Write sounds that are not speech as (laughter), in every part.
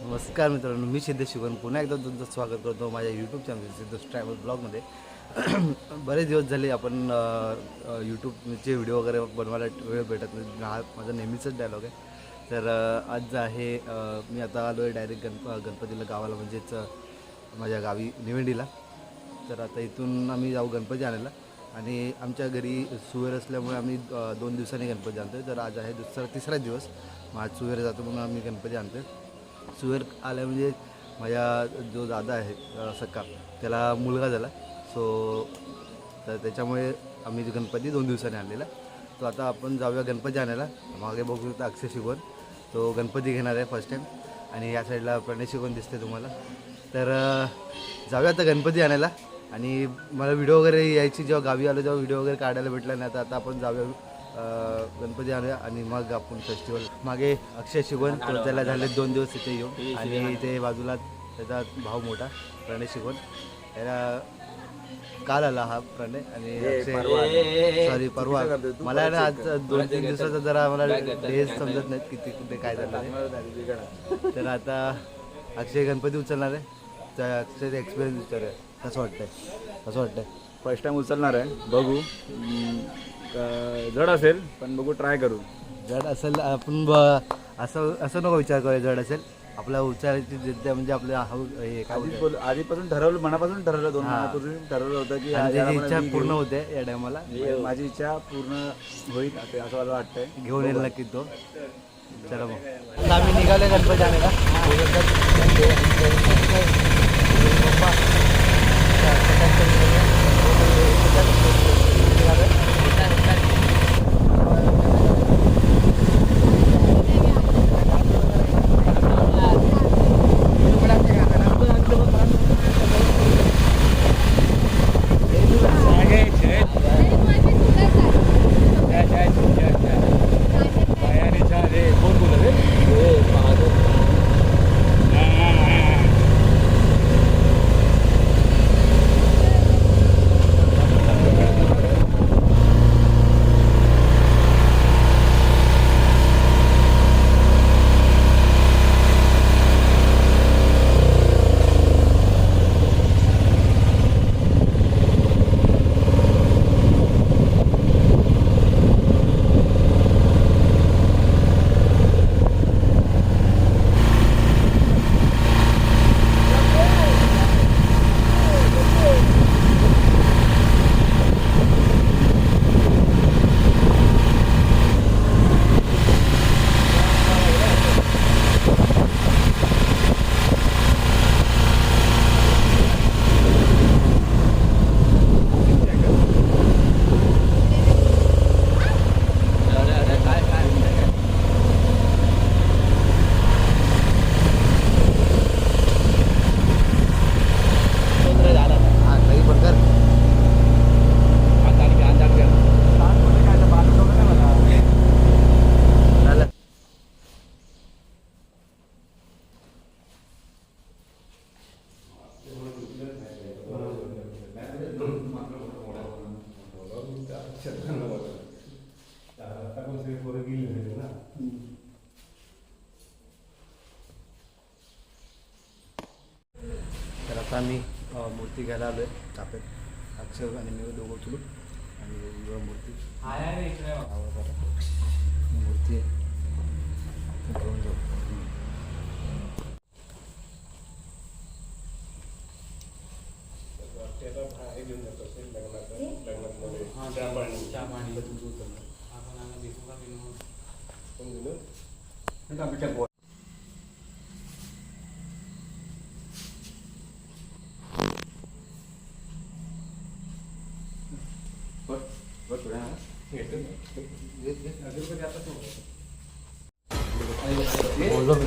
नमस्कार मित्रांनो मी सिद्धेश शिवन पुन्हा एकदा तुमचं स्वागत करतो माझ्या यूट्यूब चॅनल सिद्धेश ट्रॅव्हल ब्लॉगमध्ये (clears throat) बरेच दिवस झाले आपण यूट्यूबचे व्हिडिओ वगैरे बनवायला वेळ भेटत नाही. हा माझा नेहमीचाच डायलॉग आहे. तर आज आहे मी आता आलो आहे डायरेक्ट गणप गणपतीला गावाला म्हणजेच माझ्या गावी निवेंडीला. तर आता इथून आम्ही जाऊ गणपती आणायला. आणि आमच्या घरी सुवेर असल्यामुळे आम्ही दोन दिवसांनी गणपती आणतो तर आज आहे दुसरा तिसरा दिवस. मग आज सुवेर जातो म्हणून आम्ही गणपती आणतो सुवेर आल्या म्हणजे माझ्या जो दादा आहे सक्का त्याला मुलगा झाला. सो तर त्याच्यामुळे आम्ही जो गणपती दोन दिवसांनी आणलेला. तो आता आपण जाऊया गणपती आणायला. मागे बघू तर अक्षय शिकवण. तो गणपती घेणार आहे फर्स्ट टाईम आणि या साईडला प्रणय शिकवण दिसते तुम्हाला. तर जाऊया आता गणपती आणायला. आणि मला व्हिडिओ वगैरे यायची जेव्हा गावी आलो तेव्हा व्हिडिओ वगैरे काढायला भेटला नाही. आता आता आपण जाऊया गणपती आणूया आणि मग आपण फेस्टिवल मागे अक्षय शिकवण तो त्याला झाले दोन दिवस तिथे येऊन. आणि इथे बाजूला त्याचा भाऊ मोठा प्रणय शिकवण याला काल आला हा प्रणय आणि अक्षय सॉरी परवा. मला ना आज दोन तीन दिवसाचा जरा मला डेज समजत नाहीत किती कुठे काय झालं. तर आता अक्षय गणपती उचलणार आहे. अक्षयचा एक्सपिरियन्स विचारूया कसं वाटतंय. कसं वाटतंय. फर्स्ट टाइम उचलणार आहे. बघू. क- जड असेल पण बघू ट्राय करू. जड असेल आपण ब- असं असं नको विचार करूया जड असेल. आपल्या उच्चाराची जिद्द म्हणजे आपल्या हाऊ हे काय आधीच बोलतात? बोल आधीपासून ठरवलं मनापासून ठरवलं दोन महिन्यापूर्वी ठरवलं होतं की आणि याला त्याची मला इच्छा मी पूर्ण घेऊ. होते या टायमाला म्हणजे माझी इच्छा पूर्ण होईल असे- असं मला वाटतंय. घेऊन येईल नक्की तो. चला मग. आम्ही निघाले गणपती आणायला हा आम्ही अ, मूर्ती घ्यायला आलो आहे ताप्यात अक्षर आणि मी दोघं उचलू आणि युवा मूर्ती. मूर्ती घेऊन जाऊ. बोललो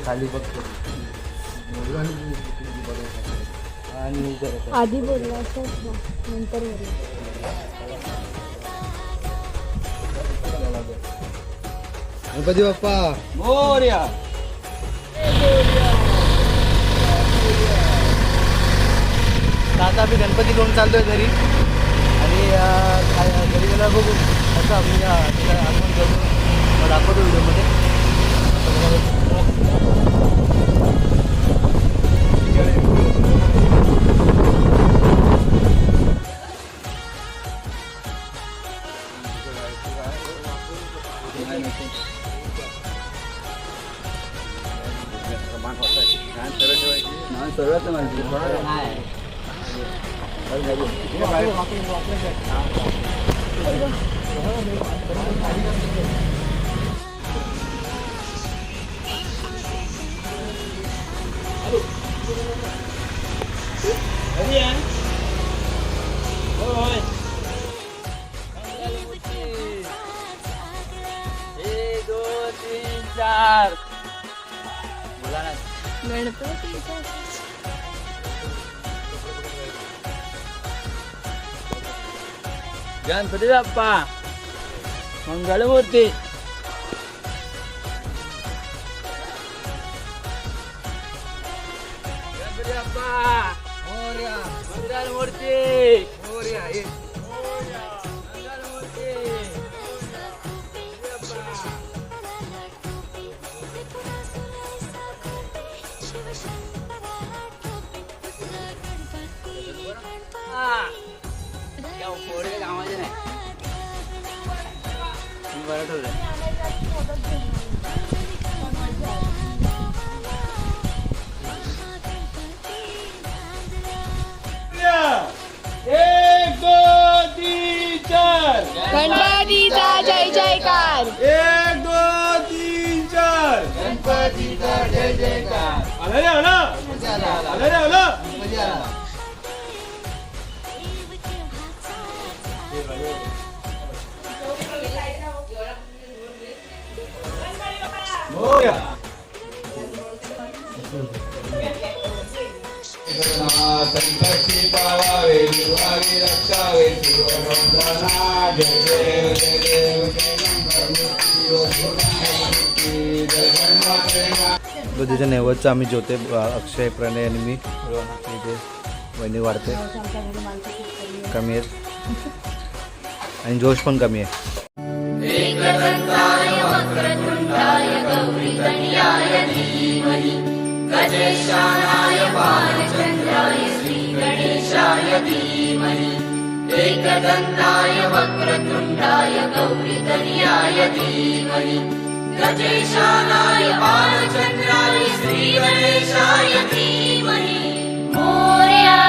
खाली बघतो आणि आधी बोलला नंतर गणपती बाप्पा मोर्या दादा मी आम्ही गणपती घेऊन चालतोय घरी. आणि अं, काय- घरी गेला बघू कसं आम्ही अं, त्याचं आगमन करू मग दाखवतो व्हिडिओमध्ये Ayan. Hoy. Ego, Tinchar. Wala Ganpati Bappa Mangalmurti Ganpati Bappa Mangalmurti Mangalmurti कामाचे नाही. बरं ठेवलं. गणपतीचा जय जयकार. एक दोन तीन चार. गणपतीचा जय जयकार. आलं रे आलं. आलं. रे आलं. संकटी पावावे रक्षावे जय देव जय देव गणपती गणपतीच्या नैवेद्यचं आम्ही जेवते अक्षय प्रणय आणि मी इथे वहिनी वाढते. कमी आहेत. आणि जोश पण कमी आहे. धीमहि गजेशानाय बालचन्द्राय श्रीगणेशाय धीमहि एकदन्ताय वक्रतुण्डाय वक्रुण्डाय धीमहि गजेशानाय बालचन्द्राय श्रीगणेशाय धीमहि स्त्रीमणिशायतीमनि गोर्या